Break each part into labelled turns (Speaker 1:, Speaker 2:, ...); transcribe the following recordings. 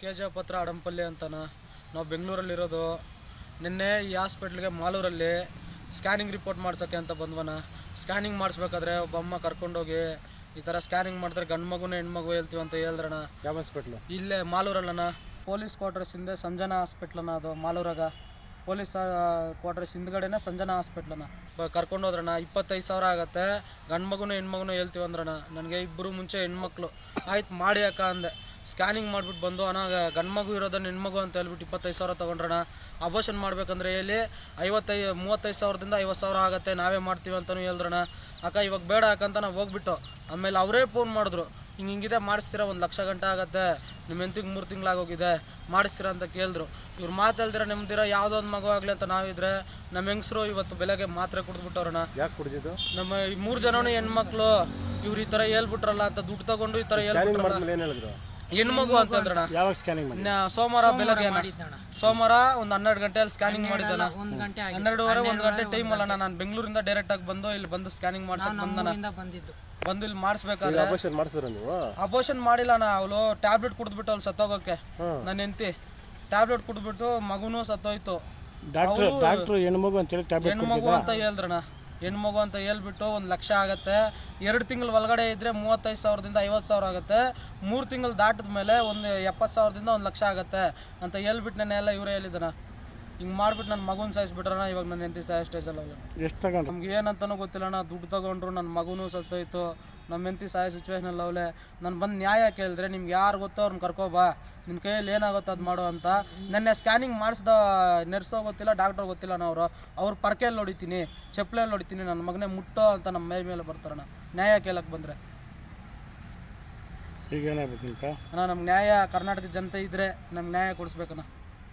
Speaker 1: K G ಪತ್ರ ಅಡಂಪಲ್ಲಿ ಅಂತನ. ನಾವು ಬೆಂಗಳೂರಲ್ಲಿರೋದು. ನಿನ್ನೆ ಈ ಹಾಸ್ಪಿಟ್ಲಿಗೆ ಮಾಲೂರಲ್ಲಿ ಸ್ಕ್ಯಾನಿಂಗ್ ರಿಪೋರ್ಟ್ ಮಾಡ್ಸೋಕ್ಕೆ ಅಂತ ಬಂದ್ವನ. ಸ್ಕ್ಯಾನಿಂಗ್ ಮಾಡಿಸ್ಬೇಕಾದ್ರೆ ಒಬ್ಬ ಅಮ್ಮ ಕರ್ಕೊಂಡೋಗಿ ಈ ಥರ ಸ್ಕ್ಯಾನಿಂಗ್ ಮಾಡಿದ್ರೆ ಗಂಡು ಮಗುನೇ ಹೆಣ್ಮಗು ಹೇಳ್ತೀವಿ ಅಂತ ಹೇಳಿದ್ರಣ
Speaker 2: ಯಾವ ಹಾಸ್ಪಿಟ್ಲು?
Speaker 1: ಇಲ್ಲೇ ಮಾಲೂರಲ್ಲಣ್ಣ. ಪೊಲೀಸ್ ಕ್ವಾರ್ಟರ್ಸ್ ಹಿಂದೆ ಸಂಜನಾ ಹಾಸ್ಪಿಟ್ಲನ ಅದು ಮಾಲೂರಾಗ. ಪೊಲೀಸ್ ಕ್ವಾರ್ಟರ್ಸ್ ಹಿಂದ್ಗಡೆನೇ ಸಂಜನಾ ಹಾಸ್ಪಿಟ್ಲನ ಕರ್ಕೊಂಡು ಹೋದ್ರಣ ಇಪ್ಪತ್ತೈದು ಸಾವಿರ ಆಗುತ್ತೆ. ಗಂಡು ಮಗು ಹೆಣ್ಮಗು ಹೇಳ್ತೀವಿ ಅಂದ್ರಣ ನನಗೆ ಇಬ್ಬರು ಮುಂಚೆ ಹೆಣ್ಮಕ್ಳು. ಆಯ್ತು ಮಾಡಿ ಅಕ್ಕ ಅಂದೆ. ಸ್ಕ್ಯಾನಿಂಗ್ ಮಾಡಿಬಿಟ್ಟು ಬಂದು ಅಣ್ಣ ಗಂಡು ಮಗು ಇರೋದನ್ನ ಹೆಣ್ಮಗು ಅಂತ ಹೇಳ್ಬಿಟ್ಟು ಇಪ್ಪತ್ತೈದು ಸಾವಿರ ತೊಗೊಂಡ್ರಣ ಅಬೋಷನ್ ಮಾಡಬೇಕಂದ್ರೆ ಹೇಳಿ ಐವತ್ತೈ ಮೂವತ್ತೈದು ಸಾವಿರದಿಂದ ಐವತ್ತು ಸಾವಿರ ಆಗುತ್ತೆ ನಾವೇ ಮಾಡ್ತೀವಿ ಅಂತಲೂ ಹೇಳಿದ್ರಣ ಅಕ್ಕ ಇವಾಗ ಬೇಡ ಅಕ್ಕಂತ ನಾವು ಹೋಗ್ಬಿಟ್ಟು ಆಮೇಲೆ ಅವರೇ ಫೋನ್ ಮಾಡಿದ್ರು ಹಿಂಗೆ ಹಿಂಗಿದೆ ಮಾಡಿಸ್ತೀರಾ ಒಂದು ಲಕ್ಷ ಗಂಟೆ ಆಗುತ್ತೆ ನಿಮ್ಮ ಹೆಂತಿಗೆ ಮೂರು ತಿಂಗಳಾಗೋಗಿದೆ ಮಾಡಿಸ್ತೀರಾ ಅಂತ ಕೇಳಿದ್ರು. ಇವ್ರು ಮಾತಾಡ್ದಿರ ನಿಮ್ದಿರ ಯಾವುದೋ ಒಂದು ಮಗು ಆಗಲಿ ಅಂತ ನಾವಿದ್ರೆ ನಮ್ಮ ಹೆಂಗಸರು ಇವತ್ತು ಬೆಳಗ್ಗೆ ಮಾತ್ರೆ ಕುಡಿದ್ಬಿಟ್ಟವ್ರಣ
Speaker 2: ಯಾಕೆ ಕುಡಿದಿದ್ದು?
Speaker 1: ನಮ್ಮ ಈ ಮೂರು ಜನನೂ ಹೆಣ್ಮಕ್ಳು ಇವ್ರು ಈ ಥರ ಹೇಳ್ಬಿಟ್ರಲ್ಲ ಅಂತ ದುಡ್ಡು ತಗೊಂಡು ಈ ಥರ ಹೇಳ್ಬಿಟ್ರಲ್ಲ.
Speaker 2: ಏನು ಹೇಳಿದ್ರು?
Speaker 1: ಹೆಣ್ಮಗು ಅಂತಂದ್ರಣ
Speaker 2: ಯಾವಾಗ ಸ್ಕ್ಯಾನಿಂಗ್ ಮಾಡಿ
Speaker 1: ನ- ಸೋಮವಾರ ಬೆಳಗ್ಗೆ ಸೋಮವಾರ ಒಂದ್ ಹನ್ನೆರಡು ಗಂಟೆಯಲ್ಲಿ ಸ್ಕ್ಯಾನಿಂಗ್ ಮಾಡಿದ್ದಾನ
Speaker 3: ಒಂದ್ ಗಂಟೆ ಆಗಿ
Speaker 1: ಹನ್ನೆರಡುವರೆ ಒಂದು ಗಂಟೆ ಟೈಮ್ ಅಲ್ಲ ನಾನು ಬೆಂಗಳೂರಿಂದ ಡೈರೆಕ್ಟ್ ಆಗಿ ಬಂದು ಇಲ್ಲಿ ಬಂದು ಸ್ಕ್ಯಾನಿಂಗ್ ಮಾಡ್ಸಕ್
Speaker 3: ಬಂದ
Speaker 1: ಬಂದು ಇಲ್ಲಿ ಮಾಡಿಸ್ಬೇಕಾದ್ರೆ
Speaker 2: ಆಪರೇಷನ್ ಮಾಡಿಸಿದ್ರ ನೀವು?
Speaker 1: ಅಬೋಷನ್ ಮಾಡಿಲ್ಲ ನಾ ಅವಳು ಟ್ಯಾಬ್ಲೆಟ್ ಕುಡಿದ್ಬಿಟ್ಟು ಅವ್ಳು ಸತ್ತೋಗೋಕೆ. ನನ್ನ ಹೆಂಡತಿ. ಟ್ಯಾಬ್ಲೆಟ್ ಕುಡಿದ್ಬಿಟ್ಟು ಮಗುನೂ ಸತ್ತೋಯ್ತು.
Speaker 2: ಡಾಕ್ಟ್ರ್ ಡಾಕ್ಟ್ರು ಹೆಣ್ಮಗು ಅಂತೇಳಿ ಟ್ಯಾಬ್ಲೆಟ್
Speaker 1: ಹೆಣ್ಮಗು ಅಂತ ಹೇಳಿದ್ರಣ ಹೆಣ್ಮಗು ಅಂತ ಹೇಳ್ಬಿಟ್ಟು ಒಂದು ಲಕ್ಷ ಆಗುತ್ತೆ. ಎರಡು ತಿಂಗಳು ಒಳಗಡೆ ಇದ್ರೆ ಮೂವತ್ತೈದು ಸಾವಿರದಿಂದ ಐವತ್ತು ಸಾವಿರ ಆಗುತ್ತೆ. ಮೂರು ತಿಂಗಳು ದಾಟಿದ ಮೇಲೆ ಒಂದು ಎಪ್ಪತ್ತು ಸಾವಿರದಿಂದ ಒಂದು ಲಕ್ಷ ಆಗುತ್ತೆ ಅಂತ ಹೇಳ್ಬಿಟ್ಟು ನಾನು ಎಲ್ಲ ಇವರೇ ಹೇಳಿದ್ದಾನ ಹಿಂಗೆ ಮಾಡ್ಬಿಟ್ಟು ನನ್ನ ಮಗುನ ಸಾಯಿಸ್ಬಿಟ್ರಣ ಇವಾಗ ನನ್ನ ಹೆಂಡತಿ ಸಾಯೋ ಸ್ಟೇಜಲ್ಲಿ
Speaker 2: ಎಷ್ಟು
Speaker 1: ನಮ್ಗೆ ಏನಂತನೂ ಗೊತ್ತಿಲ್ಲ ಅಣ್ಣ ದುಡ್ಡು ತಗೊಂಡ್ರು ನನ್ನ ಮಗುನೂ ಸತ್ತೋಯ್ತು. ನಮ್ಮ ಹೆಂಡತಿ ಸಾಯೋ ಸಿಚುವೇಶನಲ್ಲಿ ಅವಳೆ. ನಾನು ಬಂದು ನ್ಯಾಯ ಕೇಳಿದ್ರೆ ನಿಮ್ಗೆ ಯಾರು ಗೊತ್ತೋ ಅವ್ರನ್ನ ಕರ್ಕೋಬಾ ನಿನ್ನ ಕೈಯಲ್ಲಿ ಏನಾಗುತ್ತೆ ಅದು ಮಾಡು ಅಂತ. ನೆನ್ನೆ ಸ್ಕ್ಯಾನಿಂಗ್ ಮಾಡಿಸ್ದ ನರ್ಸೋ ಗೊತ್ತಿಲ್ಲ ಡಾಕ್ಟರ್ ಗೊತ್ತಿಲ್ಲ ಅವರು. ಅವ್ರ ಪರ್ಕೆಯಲ್ಲಿ ಹೊಡಿತೀನಿ ಚಪ್ಪಲೆಯಲ್ಲಿ ಹೊಡಿತೀನಿ ನನ್ನ ಮಗನೇ ಮುಟ್ಟೋ ಅಂತ ನಮ್ಮ ಮೈ ಮೇಲೆ ಬರ್ತಾರಣ ನ್ಯಾಯ ಕೇಳಕ್ಕೆ ಬಂದರೆ.
Speaker 2: ಈಗ
Speaker 1: ಅಣ್ಣ ನಮ್ಗೆ ನ್ಯಾಯ ಕರ್ನಾಟಕ ಜನತೆ ಇದ್ರೆ ನಮ್ಗೆ ನ್ಯಾಯ ಕೊಡಿಸ್ಬೇಕಣ್ಣ.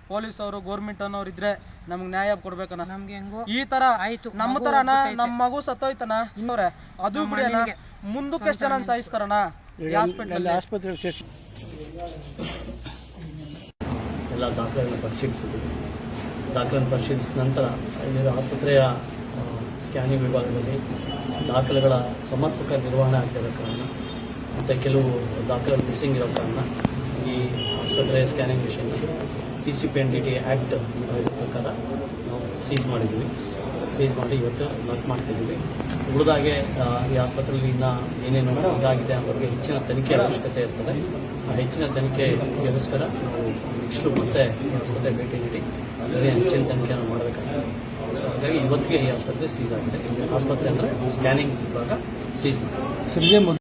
Speaker 1: ಪೊಲೀಸ್ ಅವರು ಗೋರ್ಮೆಂಟ್ ಅನ್ನೋರು ಇದ್ರೆ ನಮ್ಗೆ ನ್ಯಾಯ ಕೊಡ್ಬೇಕಣ್ಣ.
Speaker 3: ನಮ್ಗೆ ಹೆಂಗೋ
Speaker 1: ಈ ತರ
Speaker 3: ಆಯ್ತು,
Speaker 1: ನಮ್ಮ
Speaker 3: ತರ
Speaker 1: ತರನ ನಮ್ಮ ಮಗು ಸತ್ತೋಯ್ತನ ಇನ್ನೋರೆ ಅದು ಬಿಡಿ ಮುಂದಕ್ಕೆ ಎಷ್ಟು ಜನ ಸಾಯಿಸ್ತಾರಣ
Speaker 2: ಈಗ
Speaker 1: ಹಾಸ್ಪಿಟಲ್
Speaker 2: ಆಸ್ಪತ್ರೆಯಲ್ಲಿ ಸೇರಿಸಿ
Speaker 4: ಎಲ್ಲ ದಾಖಲೆಗಳನ್ನು ಪರಿಶೀಲಿಸಿದ್ವಿ. ದಾಖಲೆಯನ್ನು ಪರಿಶೀಲಿಸಿದ ನಂತರ ಇಲ್ಲಿರೋ ಆಸ್ಪತ್ರೆಯ ಸ್ಕ್ಯಾನಿಂಗ್ ವಿಭಾಗದಲ್ಲಿ ದಾಖಲೆಗಳ ಸಮರ್ಪಕ ನಿರ್ವಹಣೆ ಆಗ್ತಿರೋ ಕಾರಣ ಮತ್ತು ಕೆಲವು ದಾಖಲೆ ಮಿಸ್ಸಿಂಗ್ ಇರೋ ಕಾರಣ ಈ ಆಸ್ಪತ್ರೆಯ scanning machine P C P N D T act ಪ್ರಕಾರ ನಾವು ಸೀಸ್ ಮಾಡಿದ್ದೀವಿ ಸೀಸ್ ಮಾಡಿ ಇವತ್ತು ವರ್ಕ್ ಮಾಡ್ತಿದ್ದೀವಿ. ಉಳಿದಾಗೆ ಈ ಆಸ್ಪತ್ರೆಯಲ್ಲಿ ಇನ್ನು ಏನೇನು ಇದಾಗಿದೆ ಅನ್ನೋ ಬಗ್ಗೆ ಹೆಚ್ಚಿನ ತನಿಖೆ ಅವಶ್ಯಕತೆ ಇರ್ತದೆ. ಆ ಹೆಚ್ಚಿನ ತನಿಖೆಗೋಸ್ಕರ ನಾವು ನೆಕ್ಸ್ಟು ಮತ್ತೆ ಈ ಆಸ್ಪತ್ರೆ ಭೇಟಿ ನೀಡಿ, ಬೇರೆ ಹೆಚ್ಚಿನ ತನಿಖೆಯನ್ನು ಮಾಡಬೇಕಾಗಿದೆ ಸೊ ಹಾಗಾಗಿ ಇವತ್ತಿಗೆ ಈ ಆಸ್ಪತ್ರೆ ಸೀಸ್ ಆಗಿದೆ. ಆಸ್ಪತ್ರೆ ಅಂದರೆ ಸ್ಕ್ಯಾನಿಂಗ್ ವಿಭಾಗ ಸೀಸ್ ಮಾಡಿದೆ.